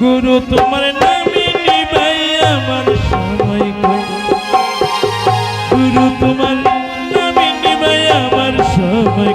গুরু তোমার নামে নিবাই আমার সময় গুরু তোমার নামে নিবাই আমার সময়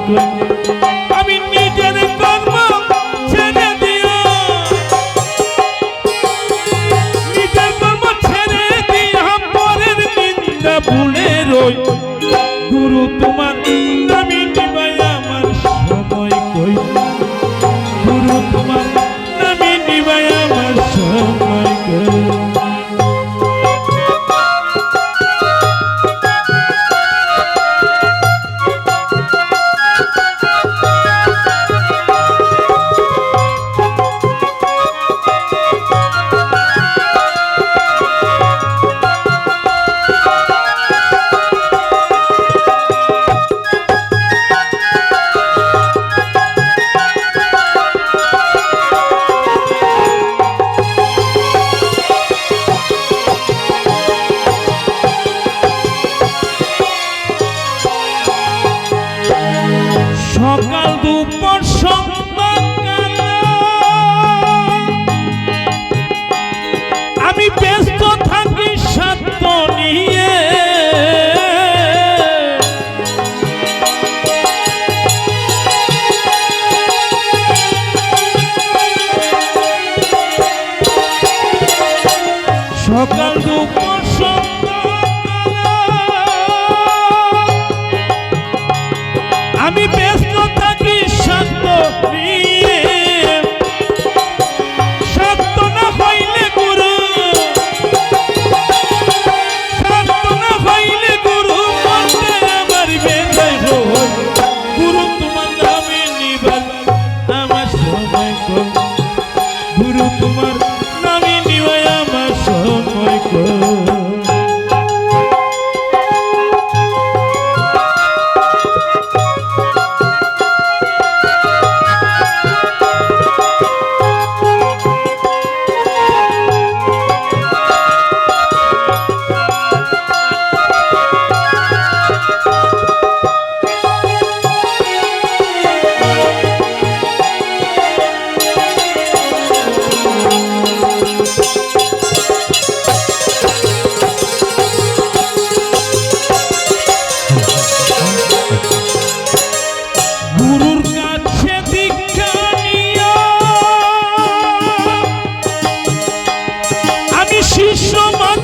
সকাল দুপুর আমি তোমার